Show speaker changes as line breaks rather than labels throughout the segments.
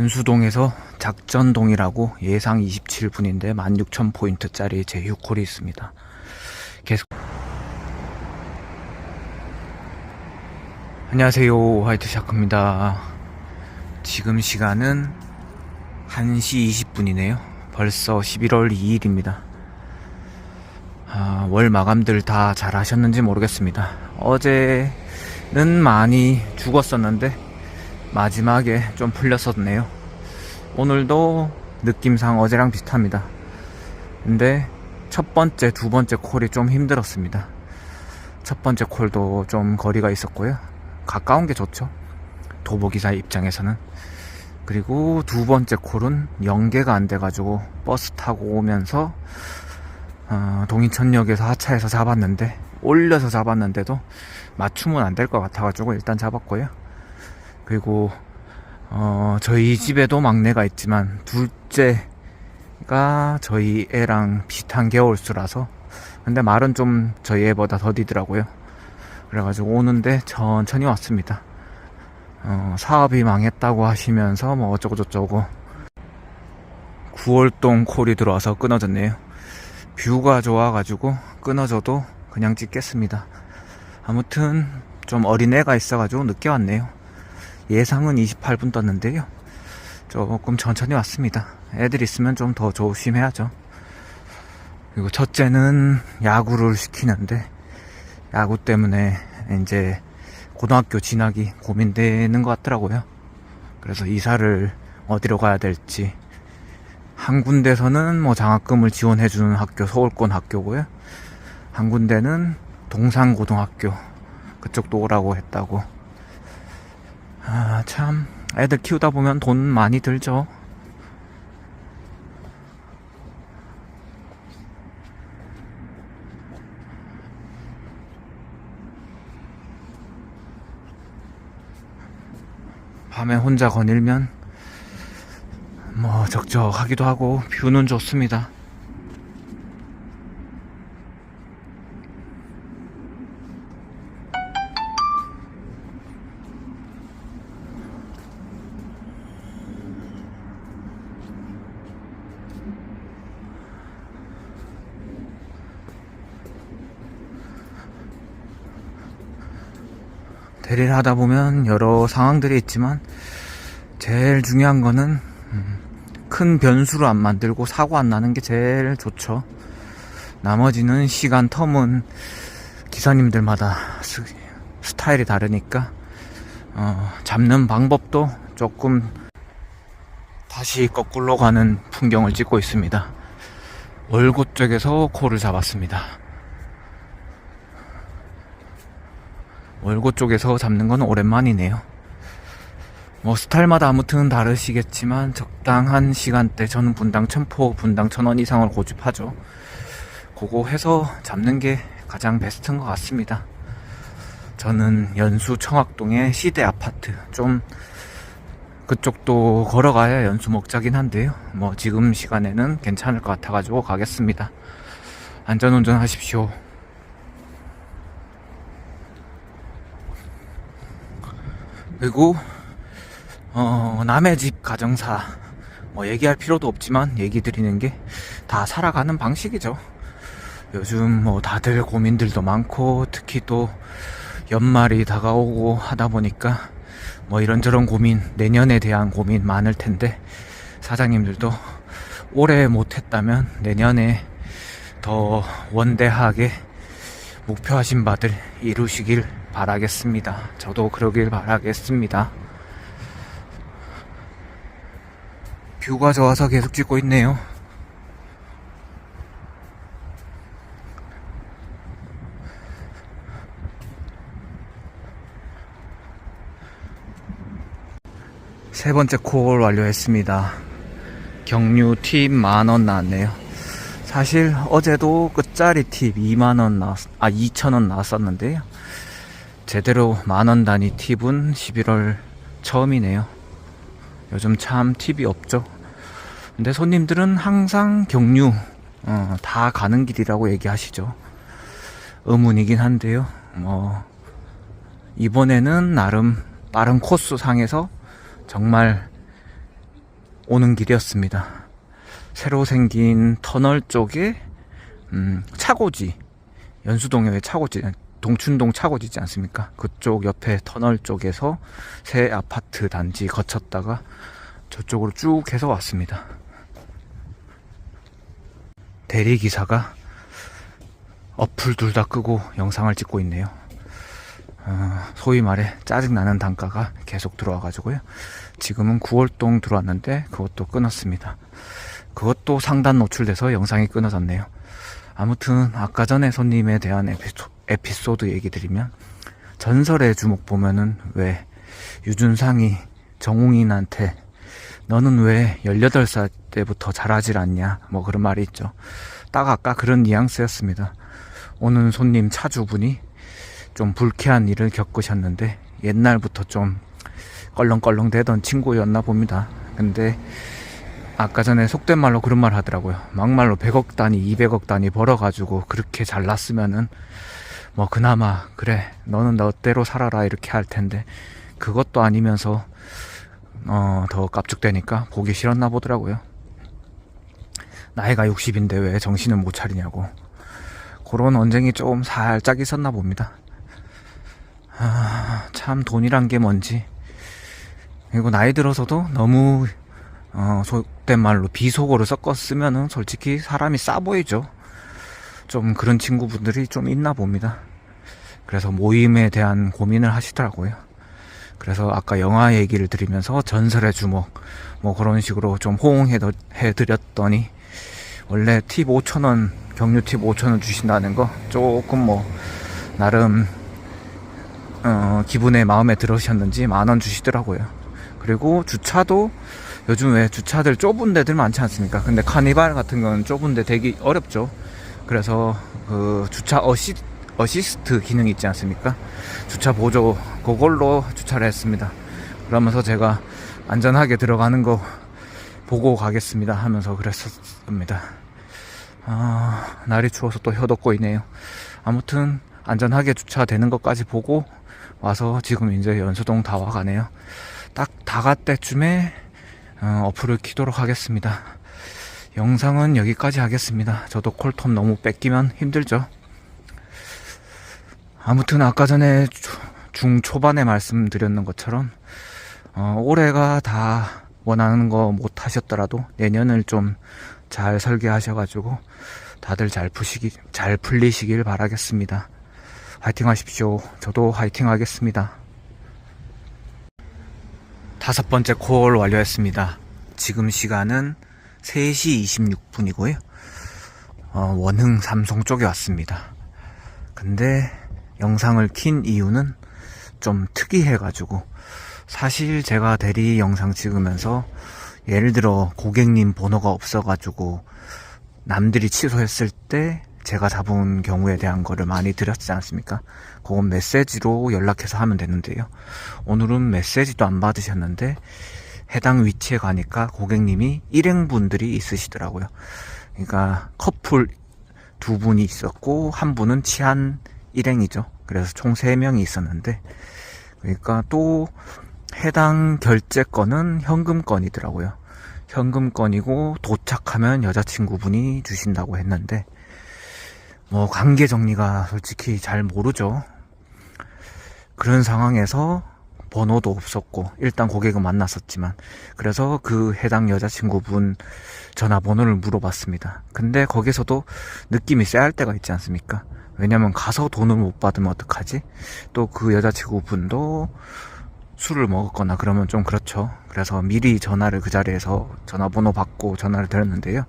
연수동에서 작전동이라고 예상 27분인데 16,000포인트짜리 제휴콜이 있습니다. 계속 안녕하세요 화이트 샤크입니다. 지금 시간은 1시 20분이네요. 벌써 11월 2일입니다. 아, 월 마감들 다 잘 하셨는지 모르겠습니다. 어제는 많이 죽었었는데 마지막에 좀 풀렸었네요. 오늘도 느낌상 어제랑 비슷합니다. 근데 첫 번째, 두 번째 콜이 좀 힘들었습니다. 첫 번째 콜도 좀 거리가 있었고요. 가까운 게 좋죠. 도보기사 입장에서는. 그리고 두 번째 콜은 연계가 안 돼가지고 버스 타고 오면서 어, 동인천역에서 하차해서 잡았는데 올려서 잡았는데도 맞춤은 안 될 것 같아가지고 일단 잡았고요. 그리고 어, 저희 집에도 막내가 있지만 둘째가 저희 애랑 비슷한 개월수라서 근데 말은 좀 저희 애보다 더디더라고요. 그래가지고 오는데 천천히 왔습니다. 어, 사업이 망했다고 하시면서 뭐 어쩌고저쩌고 9월동 콜이 들어와서 끊어졌네요. 뷰가 좋아가지고 끊어져도 그냥 찍겠습니다. 아무튼 좀 어린애가 있어가지고 늦게 왔네요. 예상은 28분 떴는데요. 조금 천천히 왔습니다. 애들 있으면 좀 더 조심해야죠. 그리고 첫째는 야구를 시키는데 야구 때문에 이제 고등학교 진학이 고민되는 것 같더라고요. 그래서 이사를 어디로 가야 될지 한 군데서는 뭐 장학금을 지원해주는 학교 서울권 학교고요. 한 군데는 동산고등학교 그쪽도 오라고 했다고 아, 참, 애들 키우다 보면 돈 많이 들죠. 밤에 혼자 거닐면, 뭐, 적적하기도 하고, 뷰는 좋습니다. 대리를 하다 보면 여러 상황들이 있지만 제일 중요한 거는 음, 큰 변수를 안 만들고 사고 안 나는 게 제일 좋죠. 나머지는 시간 텀은 기사님들마다 스, 스타일이 다르니까 어, 잡는 방법도 조금 다시 거꾸로 가는 풍경을 찍고 있습니다. 월곶 쪽에서 코를 잡았습니다. 월곶 쪽에서 잡는 건 오랜만이네요. 뭐 스타일마다 아무튼 다르시겠지만 적당한 시간대 저는 분당 천포 분당 천원 이상을 고집하죠. 그거 해서 잡는 게 가장 베스트인 것 같습니다. 저는 연수 청학동의 시대 아파트 좀 그쪽도 걸어가야 연수 먹자긴 한데요. 뭐 지금 시간에는 괜찮을 것 같아가지고 가겠습니다. 안전운전 하십시오. 그리고 어, 남의 집 가정사 뭐 얘기할 필요도 없지만 얘기 드리는 게 다 살아가는 방식이죠. 요즘 뭐 다들 고민들도 많고 특히 또 연말이 다가오고 하다 보니까 뭐 이런저런 고민 내년에 대한 고민 많을 텐데 사장님들도 올해 못했다면 내년에 더 원대하게 목표하신 바들 이루시길 바라겠습니다. 저도 그러길 바라겠습니다. 뷰가 좋아서 계속 찍고 있네요. 세 번째 콜 완료했습니다. 경유 팁 만원 나왔네요. 사실 어제도 끝자리 팁 2만원 나왔, 아 2천원 나왔었는데요. 제대로 만원 단위 팁은 11월 처음이네요. 요즘 참 팁이 없죠. 근데 손님들은 항상 경유 어, 다 가는 길이라고 얘기하시죠. 의문이긴 한데요. 뭐 이번에는 나름 빠른 코스 상에서 정말 오는 길이었습니다. 새로 생긴 터널 쪽에 음, 차고지 연수동에 왜 차고지 동춘동 차고지 있지 않습니까? 그쪽 옆에 터널 쪽에서 새 아파트 단지 거쳤다가 저쪽으로 쭉 해서 왔습니다. 대리기사가 어플 둘 다 끄고 영상을 찍고 있네요. 어, 소위 말해 짜증나는 단가가 계속 들어와가지고요. 지금은 9월동 들어왔는데 그것도 끊었습니다. 그것도 상단 노출돼서 영상이 끊어졌네요. 아무튼 아까 전에 손님에 대한 에피소, 에피소드 얘기 드리면 전설의 주목 보면은 왜 유준상이 정웅인한테 너는 왜 18살 때부터 잘하질 않냐 뭐 그런 말이 있죠. 딱 아까 그런 뉘앙스였습니다. 오는 손님 차주분이 좀 불쾌한 일을 겪으셨는데 옛날부터 좀 껄렁껄렁 대던 친구였나 봅니다. 근데 아까 전에 속된 말로 그런 말 하더라고요. 막말로 100억 단위, 200억 단위 벌어가지고 그렇게 잘났으면은 뭐 그나마 그래 너는 너대로 살아라 이렇게 할 텐데 그것도 아니면서 어 더 깝죽대니까 보기 싫었나 보더라고요. 나이가 60인데 왜 정신을 못 차리냐고 그런 언쟁이 좀 살짝 있었나 봅니다. 아, 참 돈이란 게 뭔지 그리고 나이 들어서도 너무 어, 속된 말로 비속어를 섞어 쓰면은 솔직히 사람이 싸 보이죠. 좀 그런 친구분들이 좀 있나 봅니다. 그래서 모임에 대한 고민을 하시더라고요. 그래서 아까 영화 얘기를 드리면서 전설의 주먹 뭐 그런 식으로 좀 호응해 드렸더니 원래 팁 5천원 경유 팁 5천원 주신다는 거 조금 뭐 나름 어, 기분에 마음에 들으셨는지 만 원 주시더라고요. 그리고 주차도 요즘 왜 주차들 좁은 데들 많지 않습니까? 근데 카니발 같은 건 좁은 데 되기 어렵죠. 그래서 그 주차 어시, 어시스트 기능 있지 않습니까? 주차 보조 그걸로 주차를 했습니다. 그러면서 제가 안전하게 들어가는 거 보고 가겠습니다 하면서 그랬었습니다. 아, 날이 추워서 또 혀덮고 있네요. 아무튼 안전하게 주차되는 것까지 보고 와서 지금 이제 연수동 다 와가네요. 딱 다 갈 때쯤에 어, 어플을 키도록 하겠습니다. 영상은 여기까지 하겠습니다. 저도 콜톱 너무 뺏기면 힘들죠. 아무튼 아까 전에 중초반에 말씀드렸는 것처럼 어, 올해가 다 원하는 거 못 하셨더라도 내년을 좀 잘 설계하셔가지고 다들 잘 푸시기 잘 풀리시길 바라겠습니다. 화이팅 하십시오. 저도 화이팅 하겠습니다. 다섯 번째 콜 완료했습니다. 지금 시간은 3시 26분이고요. 어, 원흥 삼성 쪽에 왔습니다. 근데 영상을 킨 이유는 좀 특이해가지고 사실 제가 대리 영상 찍으면서 예를 들어 고객님 번호가 없어가지고 남들이 취소했을 때 제가 잡은 경우에 대한 거를 많이 드렸지 않습니까? 그건 메시지로 연락해서 하면 되는데요. 오늘은 메시지도 안 받으셨는데 해당 위치에 가니까 고객님이 일행분들이 있으시더라고요. 그러니까 커플 두 분이 있었고 한 분은 치안 일행이죠. 그래서 총 세 명이 있었는데 그러니까 또 해당 결제건은 현금건이더라고요. 현금건이고 도착하면 여자친구분이 주신다고 했는데 뭐 관계 정리가 솔직히 잘 모르죠. 그런 상황에서 번호도 없었고 일단 고객은 만났었지만 그래서 그 해당 여자친구분 전화번호를 물어봤습니다. 근데 거기서도 느낌이 쎄할 때가 있지 않습니까? 왜냐면 가서 돈을 못 받으면 어떡하지? 또 그 여자친구분도 술을 먹었거나 그러면 좀 그렇죠. 그래서 미리 전화를 그 자리에서 전화번호 받고 전화를 드렸는데요.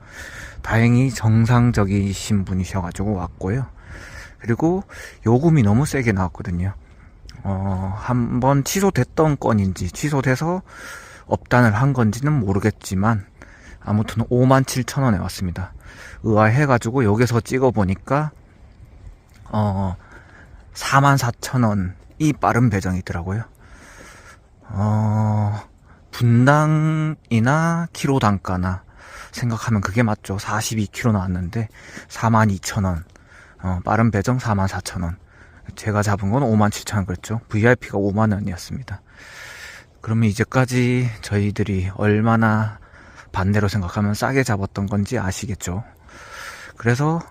다행히 정상적이신 분이셔가지고 왔고요. 그리고 요금이 너무 세게 나왔거든요. 어, 한번 취소됐던 건인지 취소돼서 업단을 한 건지는 모르겠지만 아무튼 5만 7천 원에 왔습니다. 의아해가지고 여기서 찍어보니까 어, 4만 4천 원이 빠른 배정이더라고요. 어, 분당이나 키로 단가나 생각하면 그게 맞죠. 42km 나왔는데 42,000원. 어, 빠른 배정 44,000원. 제가 잡은 건 57,000원 그랬죠. VIP가 5만원이었습니다. 그러면 이제까지 저희들이 얼마나 반대로 생각하면 싸게 잡았던 건지 아시겠죠. 그래서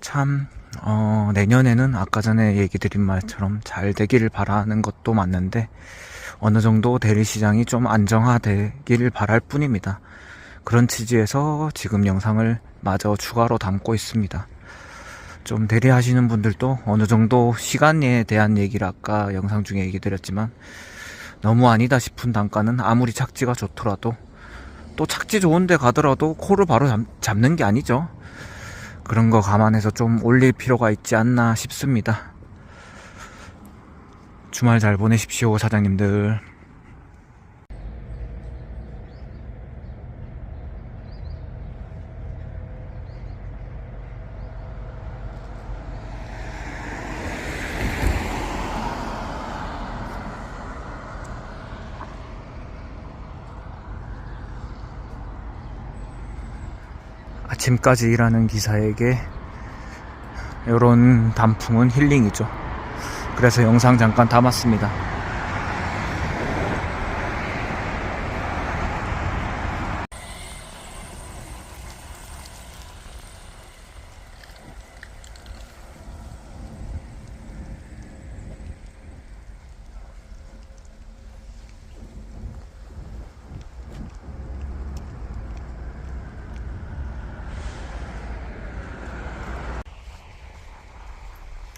참, 어, 내년에는 아까 전에 얘기 드린 말처럼 잘 되기를 바라는 것도 맞는데, 어느 정도 대리시장이 좀 안정화되기를 바랄 뿐입니다. 그런 취지에서 지금 영상을 마저 추가로 담고 있습니다. 좀 대리하시는 분들도 어느 정도 시간에 대한 얘기를 아까 영상 중에 얘기 드렸지만, 너무 아니다 싶은 단가는 아무리 착지가 좋더라도 또 착지 좋은데 가더라도 코를 바로 잡, 잡는 게 아니죠. 그런 거 감안해서 좀 올릴 필요가 있지 않나 싶습니다. 주말 잘 보내십시오, 사장님들. 아침까지 일하는 기사에게 이런 단풍은 힐링이죠. 그래서 영상 잠깐 담았습니다.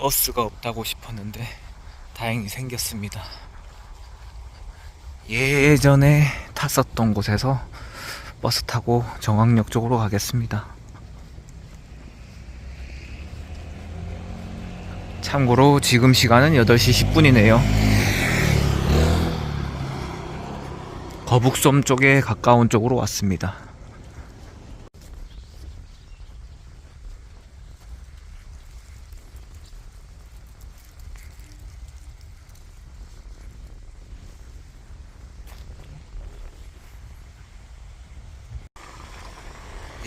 버스가 없다고 싶었는데 다행히 생겼습니다. 예전에 탔었던 곳에서 버스 타고 정학역 쪽으로 가겠습니다. 참고로 지금 시간은 8시 10분이네요. 거북섬 쪽에 가까운 쪽으로 왔습니다.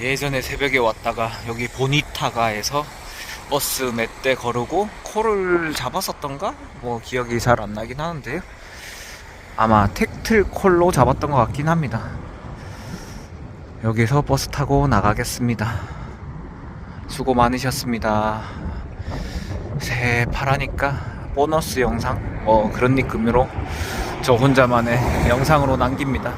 예전에 새벽에 왔다가 여기 보니타가에서 버스 몇 대 거르고 콜을 잡았었던가? 뭐 기억이 잘 안 나긴 하는데요. 아마 텍틀 콜로 잡았던 것 같긴 합니다. 여기서 버스 타고 나가겠습니다. 수고 많으셨습니다. 새해 파라니까 보너스 영상 뭐 그런 느낌으로 저 혼자만의 영상으로 남깁니다.